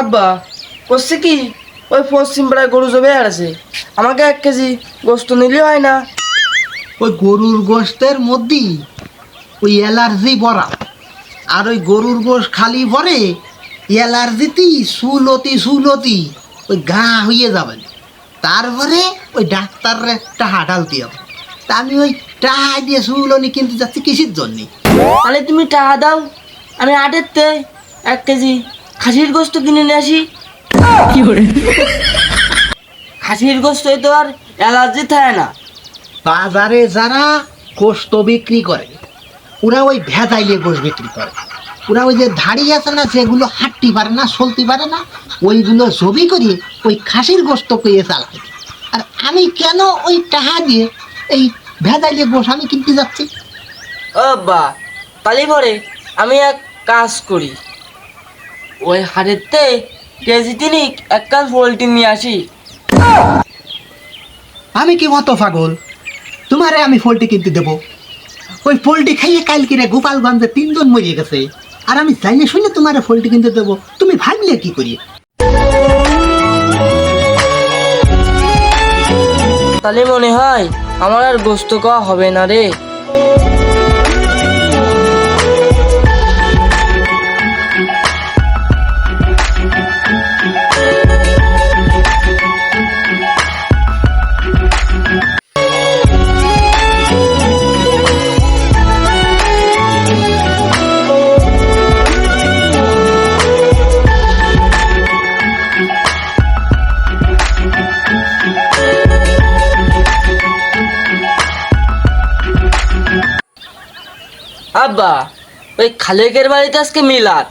আব্বা করছে কি? ওই পশ্চিম পাড়ায় গরু জবে আছে আমাকে এক কেজি গোস্ত নিলে হয় না। ওই গরুর গোশতের মধ্যেই ওই অ্যালার্জি ভরা। আর ওই গরুর গোশ খালি ভরে অ্যালার্জিতেই সুলতি সুলতি ওই গা হয়ে যাবেন তারপরে ওই ডাক্তাররে টাহা ঢালতে হবে। তা আমি ওই টাহা দিয়ে সুলনি কিনতে যাচ্ছি কিসের জন্যে? তাহলে তুমি টাকা দাও। আমি আটেরতে এক কেজি খাসির গোস্ত কিনে নিয়ে আসি। কি করে? খাসির গোস্তই তো আর অ্যালার্জি থাকে না। বাজারে যারা গোস্ত বিক্রি করে ওরা ওই ভেজাইলে গোশ বিক্রি করে। ওরা ওই যে ধাড়ি আছে না যেগুলো হাঁটতে পারে না চলতে পারে না ওইগুলো ছবি করিয়ে ওই খাসির গোস্ত পেয়ে চালায়। আর আমি কেন ওই টাকা দিয়ে এই ভেজাইলে গোশ আমি কিনতে যাচ্ছি? ও বা তাহলে পরে আমি এক কাজ করি। ওই হাটেরতে কেজি তিনিক এক কাজ পোলট্রি নিয়ে আসি। আমি কি মতো পাগল? তোমারে আমি পোলট্রি কিনতে দেবো। ওই পোলট্রি খাইয়ে কাল রে গোপালগঞ্জে তিনজন মরিয়ে গেছে। আর আমি জাইনে শুনে তোমারে পোলট্রি কিনতে দেবো। তুমি ভাবলে কি করি? তাহলে মনে হয় আমার আর গোস্ত খাওয়া হবে না রে। আব্বা ওই খালেকের বাড়িতে আজকে মিলাদ।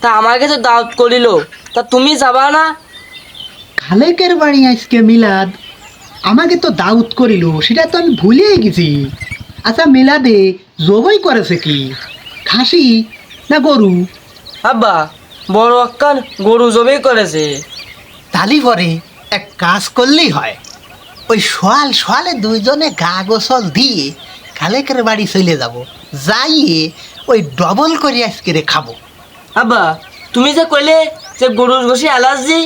তা আমাকে তো দাওয়াত করিল তা তুমি যাবা না? খালেকের বাড়ি আজকে মিলাদ আমাকে তো দাউদ করিল সেটা তো আমি ভুলেই গেছি। আচ্ছা মিলাদে জবই করেছে কি? খাসি না গরু? আব্বা বড় আক্কান গরু জবেই করেছে। তালি পরে এক কাজ করলেই হয়। ওই সোয়াল সোয়ালে দুইজনে গা গোসল দিয়ে খালেকের বাড়ি চলে যাব। যাইয়ে ওই ডবল করে আজকে রে খাব। আবা তুমি যে কইলে যে গরুর ঘষি অ্যালার্জি